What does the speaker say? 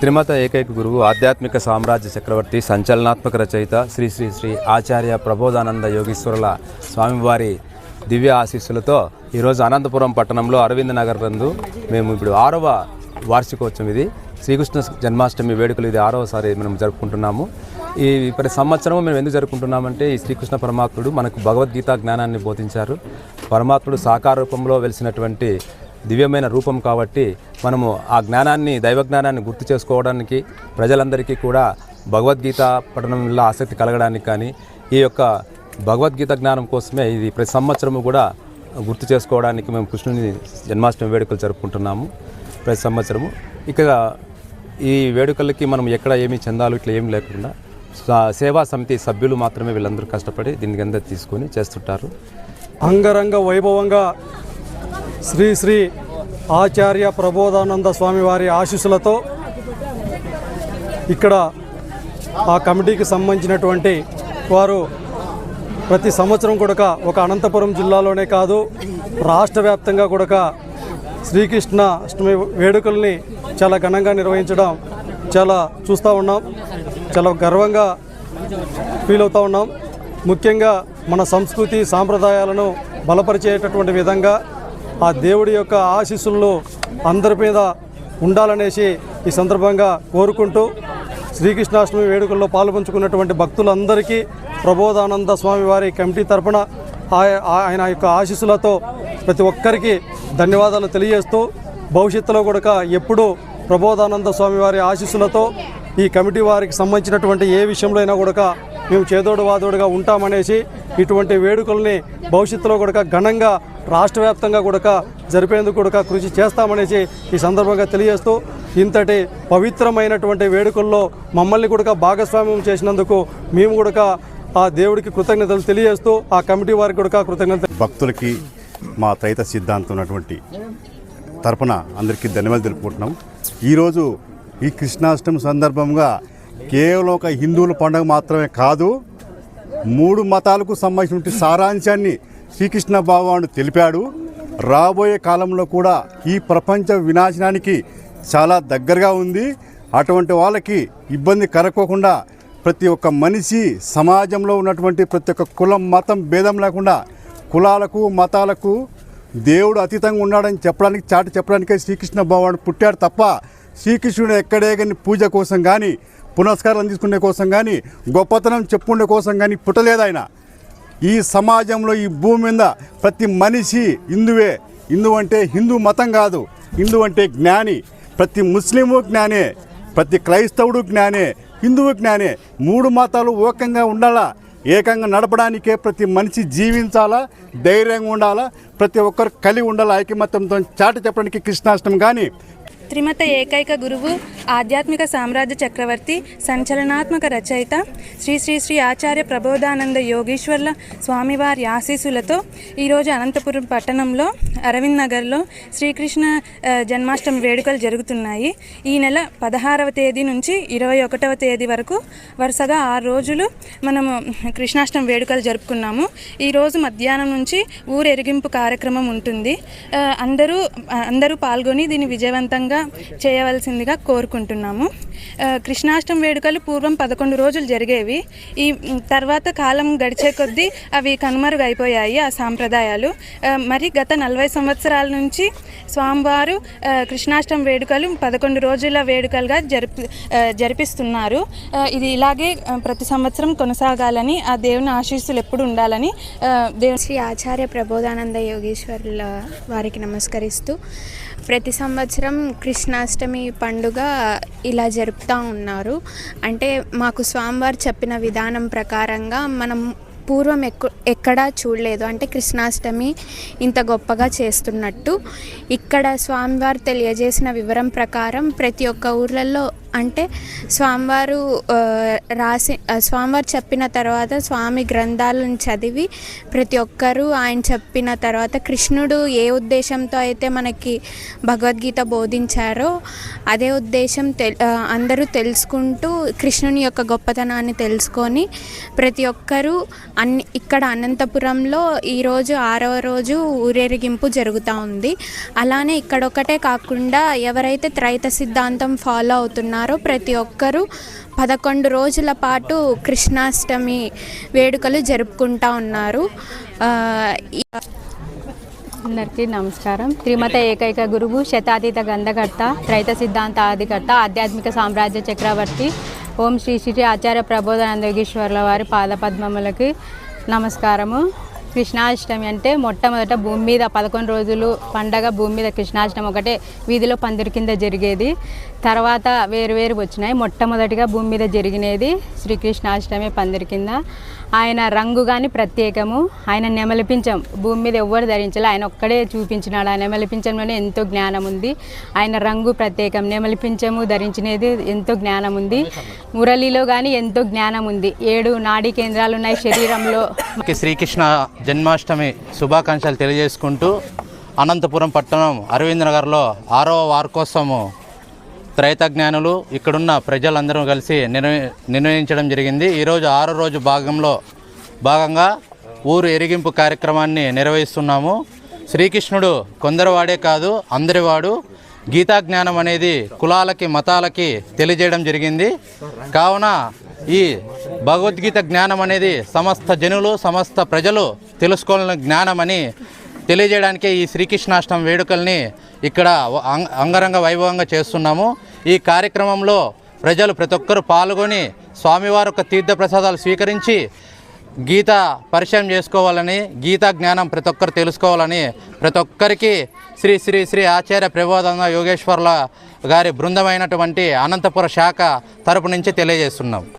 త్రిమత ఏకైక గురువు ఆధ్యాత్మిక సామ్రాజ్య చక్రవర్తి సంచలనాత్మక రచయిత శ్రీ శ్రీ శ్రీ ఆచార్య ప్రబోధానంద యోగీశ్వరుల స్వామివారి దివ్య ఆశీస్సులతో ఈరోజు అనంతపురం పట్టణంలో అరవింద్ నగర్ నందు మేము ఇప్పుడు ఆరవ వార్షికోత్సవం ఇది. శ్రీకృష్ణ జన్మాష్టమి వేడుకలు ఇది ఆరవసారి మనం జరుపుకుంటున్నాము. ఈ ప్రతి సంవత్సరం మేము ఎందుకు జరుపుకుంటున్నామంటే ఈ శ్రీకృష్ణ పరమాత్ముడు మనకు భగవద్గీత జ్ఞానాన్ని బోధించారు. పరమాత్ముడు సాకార రూపంలో వెలిసినటువంటి దివ్యమైన రూపం కాబట్టి మనము ఆ జ్ఞానాన్ని దైవ జ్ఞానాన్ని గుర్తు చేసుకోవడానికి ప్రజలందరికీ కూడా భగవద్గీత పఠనంలో ఆసక్తి కలగడానికి కానీ ఈ యొక్క భగవద్గీత జ్ఞానం కోసమే ఇది ప్రతి సంవత్సరము కూడా గుర్తు చేసుకోవడానికి మేము కృష్ణుని జన్మాష్టమి వేడుకలు జరుపుకుంటున్నాము ప్రతి సంవత్సరము. ఇక ఈ వేడుకలకి మనం ఎక్కడ ఏమి చందాలు ఇట్లా ఏమి లేకుండా సేవా సమితి సభ్యులు మాత్రమే వీళ్ళందరూ కష్టపడి దీని కింద తీసుకొని చేస్తుంటారు. అంగరంగ వైభవంగా శ్రీ శ్రీ ఆచార్య ప్రబోధానంద స్వామి వారి ఆశీస్సులతో ఇక్కడ ఆ కమిటీకి సంబంధించినటువంటి వారు ప్రతి సంవత్సరం కూడా ఒక అనంతపురం జిల్లాలోనే కాదు రాష్ట్ర వ్యాప్తంగా కూడా శ్రీకృష్ణ అష్టమి వేడుకల్ని చాలా ఘనంగా నిర్వహించడం చాలా చూస్తూ ఉన్నాం. చాలా గర్వంగా ఫీల్ అవుతూ ఉన్నాం. ముఖ్యంగా మన సంస్కృతి సాంప్రదాయాలను బలపరిచేటటువంటి విధంగా ఆ దేవుడి యొక్క ఆశీస్సుల్లో అందరి మీద ఉండాలనేసి ఈ సందర్భంగా కోరుకుంటూ శ్రీకృష్ణాష్టమి వేడుకల్లో పాల్పంచుకున్నటువంటి భక్తులందరికీ ప్రబోధానంద స్వామి వారి కమిటీ తరపున ఆయన యొక్క ఆశీస్సులతో ప్రతి ఒక్కరికి ధన్యవాదాలు తెలియజేస్తూ భవిష్యత్తులో కూడా ఎప్పుడూ ప్రబోధానంద స్వామి వారి ఆశీస్సులతో ఈ కమిటీ వారికి సంబంధించినటువంటి ఏ విషయంలో అయినా కూడా మేము చేదోడు వాదోడుగా ఉంటామనేసి ఇటువంటి వేడుకల్ని భవిష్యత్తులో కూడా ఘనంగా రాష్ట్ర వ్యాప్తంగా కూడా జరిపేందుకు కూడా కృషి చేస్తామనేసి ఈ సందర్భంగా తెలియజేస్తూ ఇంతటి పవిత్రమైనటువంటి వేడుకల్లో మమ్మల్ని కూడా భాగస్వామ్యం చేసినందుకు మేము కూడా ఆ దేవుడికి కృతజ్ఞతలు తెలియజేస్తూ ఆ కమిటీ వారికి కూడా కృతజ్ఞతలు భక్తులకి మా త్రైత సిద్ధాంతం ఉన్నటువంటి తరపున అందరికీ ధన్యవాదాలు తెలుపుకుంటున్నాం. ఈరోజు ఈ కృష్ణాష్టమి సందర్భంగా కేవలం ఒక హిందువుల పండుగ మాత్రమే కాదు మూడు మతాలకు సంబంధించిన సారాంశాన్ని శ్రీకృష్ణ భగవానుడు తెలిపాడు. రాబోయే కాలంలో కూడా ఈ ప్రపంచ వినాశనానికి చాలా దగ్గరగా ఉంది. అటువంటి వాళ్ళకి ఇబ్బంది కలగకోకుండా ప్రతి ఒక్క మనిషి సమాజంలో ఉన్నటువంటి ప్రతి ఒక్క కులం మతం భేదం లేకుండా కులాలకు మతాలకు దేవుడు అతీతంగా ఉన్నాడని చెప్పడానికి చాటి చెప్పడానికే శ్రీకృష్ణ భగవానుడు పుట్టాడు తప్ప శ్రీకృష్ణుడు ఎక్కడే కానీ పూజ కోసం కానీ పునస్కారం తీసుకునే కోసం కానీ గొప్పతనం చెప్పుకునే కోసం కానీ పుట్టలేదు ఆయన ఈ సమాజంలో ఈ భూమి మీద ప్రతి మనిషి హిందువే. హిందూ అంటే హిందూ మతం కాదు. హిందూ అంటే జ్ఞాని. ప్రతి ముస్లిము జ్ఞానే. ప్రతి క్రైస్తవుడు జ్ఞానే. హిందువు జ్ఞానే. మూడు మతాలు ఏకంగా ఉండాలా? ఏకంగా నడపడానికే ప్రతి మనిషి జీవించాలా? ధైర్యంగా ఉండాలా? ప్రతి ఒక్కరు కలిగి ఉండాలా? ఐకమత్యంతో చాట చెప్పడానికి కృష్ణాష్టమి కానీ త్రిమత ఏకైక గురువు ఆధ్యాత్మిక సామ్రాజ్య చక్రవర్తి సంచలనాత్మక రచయిత శ్రీ శ్రీ శ్రీ ఆచార్య ప్రబోధానంద యోగీశ్వర్ల స్వామివారి ఆశీస్సులతో ఈరోజు అనంతపురం పట్టణంలో అరవింద్ నగర్లో శ్రీకృష్ణ జన్మాష్టమి వేడుకలు జరుగుతున్నాయి. ఈ నెల పదహారవ తేదీ నుంచి ఇరవై ఒకటవ తేదీ వరకు వరుసగా ఆరు రోజులు మనము కృష్ణాష్టమి వేడుకలు జరుపుకున్నాము. ఈరోజు మధ్యాహ్నం నుంచి ఊరెరిగింపు కార్యక్రమం ఉంటుంది. అందరూ అందరూ పాల్గొని దీన్ని విజయవంతంగా చేయవలసిందిగా కోరుకుంటున్నాము. కృష్ణాష్టం కృష్ణాష్టమి వేడుకలు పూర్వం పదకొండు రోజులు జరిగేవి. ఈ తర్వాత కాలం గడిచే కొద్దీ అవి కనుమరుగైపోయాయి ఆ సాంప్రదాయాలు. మరి గత నలభై సంవత్సరాల నుంచి స్వామివారు కృష్ణాష్టం కృష్ణాష్టమి వేడుకలు పదకొండు రోజుల వేడుకలుగా జరిపి జరిపిస్తున్నారు. ఇది ఇలాగే ప్రతి సంవత్సరం కొనసాగాలని ఆ దేవుని ఆశీస్సులు ఎప్పుడు ఉండాలని దేవుని శ్రీ ఆచార్య ప్రబోధానంద యోగేశ్వర్ల వారికి నమస్కరిస్తూ ప్రతి సంవత్సరం కృష్ణాష్టమి పండుగ ఇలా జరుపుతూ ఉన్నారు. అంటే మాకు స్వామివారు చెప్పిన విధానం ప్రకారంగా మనం పూర్వం ఎక్కు ఎక్కడా చూడలేదు. అంటే కృష్ణాష్టమి ఇంత గొప్పగా చేస్తున్నట్టు. ఇక్కడ స్వామివారు తెలియజేసిన వివరం ప్రకారం ప్రతి ఒక్క ఊర్లలో అంటే స్వామివారు రాసి స్వామివారు చెప్పిన తర్వాత స్వామి గ్రంథాలను చదివి ప్రతి ఒక్కరూ ఆయన చెప్పిన తర్వాత కృష్ణుడు ఏ ఉద్దేశంతో అయితే మనకి భగవద్గీత బోధించారో అదే ఉద్దేశం తెల్ అందరూ తెలుసుకుంటూ కృష్ణుని యొక్క గొప్పతనాన్ని తెలుసుకొని ప్రతి ఒక్కరూ అన్ని ఇక్కడ అనంతపురంలో ఈరోజు ఆరవ రోజు ఊరేగింపు జరుగుతూ ఉంది. అలానే ఇక్కడొక్కటే కాకుండా ఎవరైతే త్రైత సిద్ధాంతం ఫాలో అవుతున్నారో ఉన్నారో ప్రతి ఒక్కరూ పదకొండు రోజుల పాటు కృష్ణాష్టమి వేడుకలు జరుపుకుంటా ఉన్నారు. అందరికీ నమస్కారం. త్రిమత ఏకైక గురువు శతాతీత గంధకర్త త్రైత సిద్ధాంత ఆదికర్త ఆధ్యాత్మిక సామ్రాజ్య చక్రవర్తి ఓం శ్రీ శ్రీ ఆచార్య ప్రబోధానందోగీశ్వర్ల వారి పాదపద్మములకి నమస్కారము. కృష్ణాష్టమి అంటే మొట్టమొదట భూమి మీద పదకొండు రోజులు పండగ భూమి మీద కృష్ణాష్టమి ఒకటే వీధిలో పందిరి కింద జరిగేది. తర్వాత వేరు వేరు వచ్చినాయి. మొట్టమొదటిగా భూమి మీద జరిగినది శ్రీకృష్ణాష్టమి పందిరి కింద. ఆయన రంగు కానీ ప్రత్యేకము. ఆయన నెమలిపించం భూమి మీద ఎవ్వరు ధరించాలి. ఆయన ఒక్కడే చూపించినాడు. ఆ నెమలిపించంలోనే ఎంతో జ్ఞానం ఉంది. ఆయన రంగు ప్రత్యేకం. నెమలిపించము ధరించినది ఎంతో జ్ఞానం ఉంది. మురళిలో కానీ ఎంతో జ్ఞానం ఉంది. ఏడు నాడీ కేంద్రాలు ఉన్నాయి శరీరంలో. శ్రీకృష్ణ జన్మాష్టమి శుభాకాంక్షలు తెలియజేసుకుంటూ అనంతపురం పట్టణం అరవింద్ నగర్లో ఆరవ వార్కోత్సవము త్రైతజ్ఞానులు ఇక్కడున్న ప్రజలందరూ కలిసి నిర్వహించడం జరిగింది. ఈరోజు ఆరో రోజు భాగంలో భాగంగా ఊరు ఎరిగింపు కార్యక్రమాన్ని నిర్వహిస్తున్నాము. శ్రీకృష్ణుడు కొందరివాడే కాదు అందరివాడు. గీతాజ్ఞానం గీతా జ్ఞానం అనేది కులాలకి మతాలకి తెలియజేయడం జరిగింది. కావున ఈ భగవద్గీత జ్ఞానం అనేది సమస్త జనులు సమస్త ప్రజలు తెలుసుకోవాలని జ్ఞానమని తెలియజేయడానికే ఈ శ్రీకృష్ణాష్టమి వేడుకల్ని ఇక్కడ అంగ- అంగరంగ వైభవంగా చేస్తున్నాము. ఈ కార్యక్రమంలో ప్రజలు ప్రతి ఒక్కరు పాల్గొని స్వామివారి యొక్క తీర్థ ప్రసాదాలు స్వీకరించి గీత పరిచయం చేసుకోవాలని గీతా జ్ఞానం ప్రతి ఒక్కరు తెలుసుకోవాలని ప్రతి ఒక్కరికి శ్రీ శ్రీ శ్రీ ఆచార్య ప్రబోధంగా యోగేశ్వర్ల గారి బృందమైనటువంటి అనంతపుర శాఖ తరపు నుంచి తెలియజేస్తున్నాం.